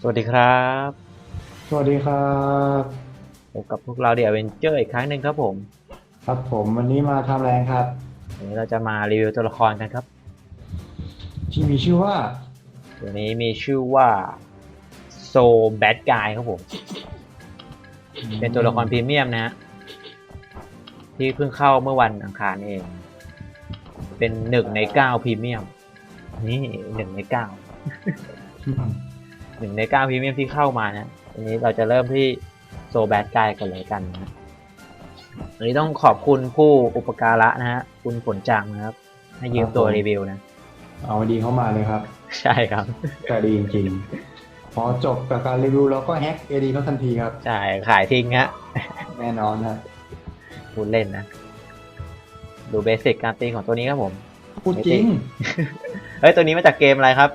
สวัสดีครับ สวัสดีครับพบกับพวกเราเดียเวนเจอร์อีกครั้งหนึ่งครับผม ครับผมวันนี้มาทำแรงครับ วันนี้เราจะมารีวิวตัวละครกันครับ ที่มีชื่อว่า ตัวนี้มีชื่อว่าโซแบดกายครับผม เป็นตัวละครพรีเมียมนะฮะที่เพิ่งเข้าเมื่อวันอังคารเอง เป็นหนึ่งในเก้าพรีเมียม นี่หนึ่งในเก้า หนึ่งในเก้าพรีเมียมที่เข้ามานะวันนี้เราจะเริ่มที่โซแบดกายกันเลยกันนะวันนี้ต้องขอบคุณผู้อุปการะนะฮะ คุณผลจังนะครับ ให้ยืมตัวรีวิวนะ เอามาดีเข้ามาเลยครับ ใช่ครับแต่ดีจริงๆพอจบกับการรีวิวเราก็แฮ็กเอดีเขาทันทีครับ ใช่ ขายทิ้งฮะ แน่นอนฮะพูดเล่นนะ ดูเบสิกการตีของตัวนี้ครับผมพูดจริง เฮ้ย ตัวนี้มาจากเกมอะไรครับ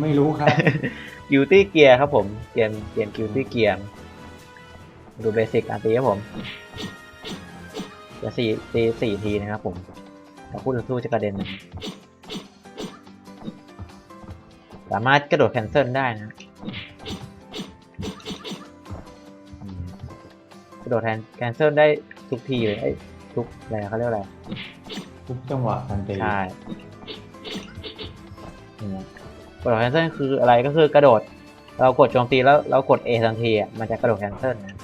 ไม่รู้ครับ Guilty Gear ครับผมเกมเกม Guilty Gear ดูเบสิกการตีครับผมจะสี่ตีสี่ทีนะครับผมแต่คู่ต่อสู้จะกระเด็นนะสามารถกระโดดแคนเซิลได้นะอืมกระโดดแคนแคนเซิลได้ทุกทีเลยเอ้ยทุกอะไรเขาเรียกว่าอะไร ทุกจังหวะทันทีใช่เนี่ย กระโดดแคนเซิลคืออะไรก็คือกระโดด เรากดโจมตีแล้วเรากด A ทันทีอะมันจะกระโดดแคนเซิลนะ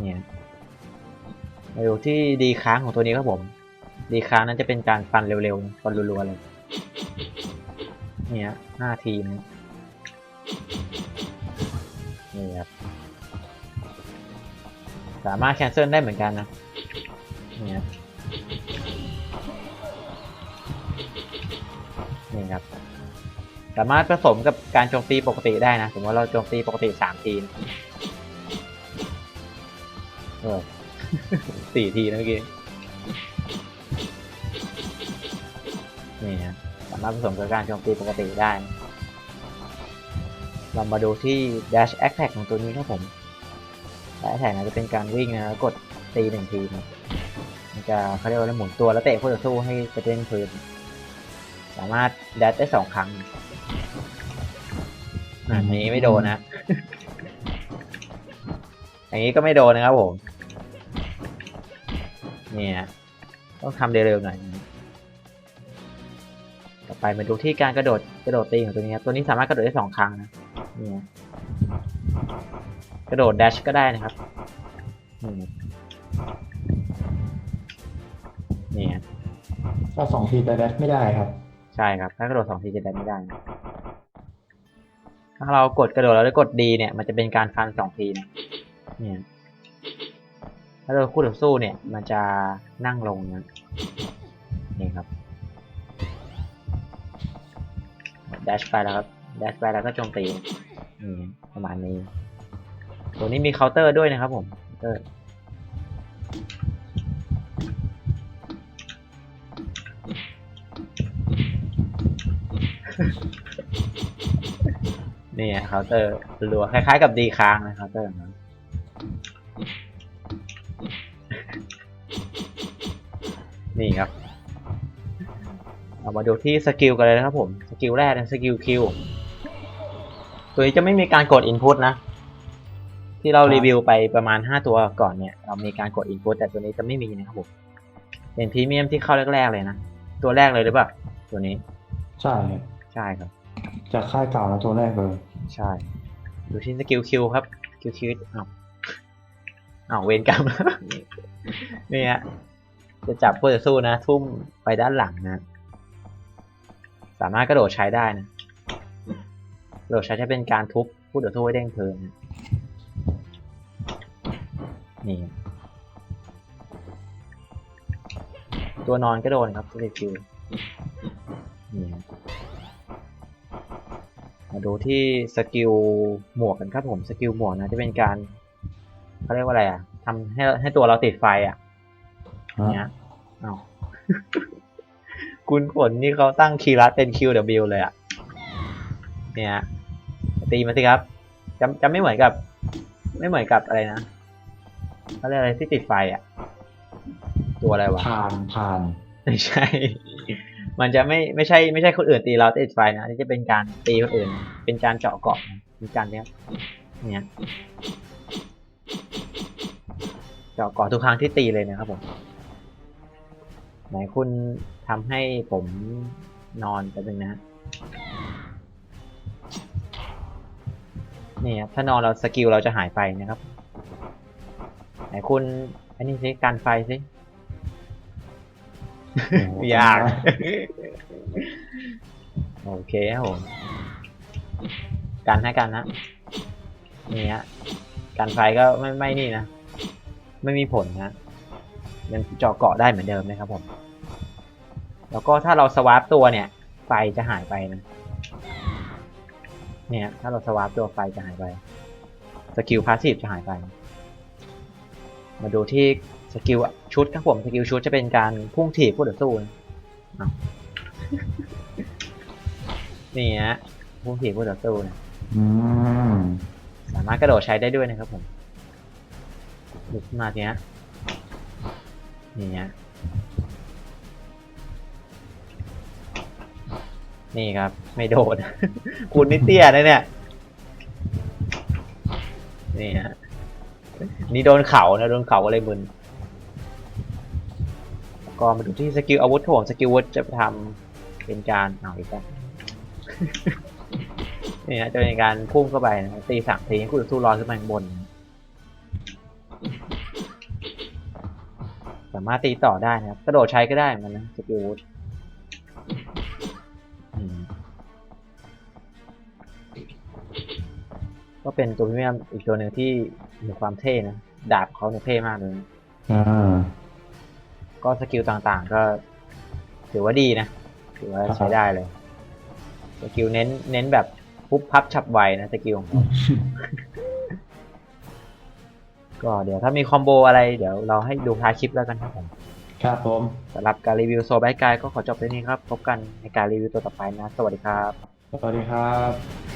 เนี่ยมาดูที่ดีค้างของตัวนี้ครับผม ดีค้างนั้นจะเป็นการฟันเร็วๆฟันรัวๆเลยเนี่ยห้าทีนะนี่ครับสามารถแคนเซิลได้เหมือนกันนะเนี่ย นี่ครับ สามารถผสมกับการโจมตีปกติได้นะสมมติว่าเราโจมตีปกติสามทีนะเออสี่ทีนะเมื่อกี้นี่นะสามารถผสมกับการโจมตีปกติได้ เรามาดูที่ dash attack ของตัวนี้ครับผม dash attack นะจะเป็นการวิ่งนะแล้วกดตีหนึ่งทีมันจะเขาเรียกว่าหมุนตัวแล้วเตะคู่ต่อสู้ให้กระเด็นพื้น สามารถแดดได้สองครั้งอันนี้ไม่โดนนะ อย่างนี้ก็ไม่โดนนะครับผม เนี่ย ต้องทำเร็วๆหน่อยนะต่อไปมาดูที่การกระโดดกระโดดตีของตัวนี้ครับ ตัวนี้สามารถกระโดดได้สองครั้งนะ เนี่ย กระโดด dash ก็ได้นะครับนี่เนี่ยถ้าสองทีแต่แดดไม่ได้ครับ ใช่ครับ ถ้ากระโดดสองทีจะได้ไม่ได้ ถ้าเรากดกระโดดแล้วได้กดดีเนี่ย มันจะเป็นการฟันสองทีนะเนี่ยถ้าเราคู่ต่อสู้เนี่ย มันจะนั่งลงนะนี่ครับดัชไปแล้วครับดัชไปแล้วก็โจมตีนี่ประมาณนี้ ตัวนี้มีเคาน์เตอร์ด้วยนะครับผมเคาน์เตอร์ นี่เคาน์เตอร์รัวคล้ายๆกับดีค้างนะเคาน์เตอร์นะนี่ครับ เอามาดูที่สกิลกันเลยนะครับผม สกิลแรกเป็นสกิลคิว ตัวนี้จะไม่มีการกด Input นะ ที่เรารีวิวไปประมาณ 5 ตัวก่อนเนี่ย เรามีการกด Input แต่ตัวนี้จะไม่มีนะครับผม เป็นพรีเมียมที่เข้าแรกๆเลยนะ ตัวแรกเลยหรือเปล่า ตัวนี้ ใช่ ใช่ครับ จากค่ายเก่าแล้วตัวแรกเลยใช่ดูที่สกิลคิวครับคิวคิวอ้าวอ้าวเวรกรรมนี่ฮะจะจับคู่ต่อสู้นะ ทุ่มไปด้านหลังนะ สามารถกระโดดใช้ได้นะกระโดดใช้จะเป็นการทุบคู่ต่อสู้ให้เด้งเพลินนะนี่ตัวนอนก็โดนครับสกิล ดูที่สกิลหมวกกันครับผมสกิลหมวกนะจะเป็นการเขาเรียกว่าอะไรอะทำให้ให้ตัวเราติดไฟอะเนี่ยเอาคุณผลนี่เขาตั้งคีย์ลัดเป็น QW เลยอะ เนี่ยตีมาสิครับจะจะไม่เหมือนกับ ไม่เหมือนกับอะไรนะเขาเรียกอะไรที่ติดไฟอะ ตัวอะไรวะผ่านผ่านไม่ใช่ มันจะไม่ไม่ใช่ไม่ใช่คนอื่นตีเราติดไฟนะนี่จะเป็นการตีคนอื่น เป็นการเจาะเกาะเป็นการเนี้ยเนี่ยเจาะเกาะทุกครั้งที่ตีเลยนะครับผมไหนคุณทำให้ผมนอนแป๊บนึงนะฮะนี่ครับถ้านอนเราสกิลเราจะหายไปนะครับไหนคุณอันนี้สิการไฟสิ ยาก โอเคครับผมกันให้กันนะนี่ฮะการไฟก็ไม่ไม่นี่นะ ไม่มีผลนะยังเจาะเกาะได้เหมือนเดิมนะครับผม แล้วก็ถ้าเราสวาร์ปตัวเนี่ย ไฟจะหายไปนะ เนี่ย ถ้าเราสวาร์ปตัวไฟจะหายไป สกิลพาสซีฟจะหายไป มาดูที่ สกิลชุดครับผมสกิลชุดจะเป็นการพุ่งถีบผู้ต่อสู้นะอ้าวนี่ฮะพุ่งถีบผู้ต่อสู้นะอืมสามารถกระโดดใช้ได้ด้วยนะครับผมลุกขึ้นมาทีฮะนี่ฮะนี่ครับ ไม่โดด คุณนิดเตี้ยนะเนี่ยนี่ฮะนี่โดนเขานะโดนเขาอะไรมึนแล้ว ก็มาดูที่สกิลอาวุธครับผมสกิลอาวุธจะทำเป็นการเอาอีกแล้วนี่ฮะจะเป็นการพุ่งเข้าไปนะตีสามทีให้คู่ต่อสู้ลอยขึ้นมาข้างบน สามารถตีต่อได้นะครับกระโดดใช้ก็ได้มันนะสกิลอาวุธก็เป็นตัวพรีเมียมอีกตัวหนึ่งที่มีความเท่นะ ดาบเขาเนี่ยเท่มากเลยอ่า ก็สกิลต่างๆ ก็ถือว่าดีนะ ถือว่าใช้ได้เลย สกิลเน้นเน้นแบบปุ๊บพับฉับไวนะสกิลของเขาก็เดี๋ยวถ้ามีคอมโบอะไรเดี๋ยวเราให้ดูท้ายคลิปแล้วกันครับผม ครับผมสำหรับการรีวิวโซแบทกายก็ขอจบไปนี้ครับ พบกันในการรีวิวตัวต่อไปนะ สวัสดีครับ สวัสดีครับ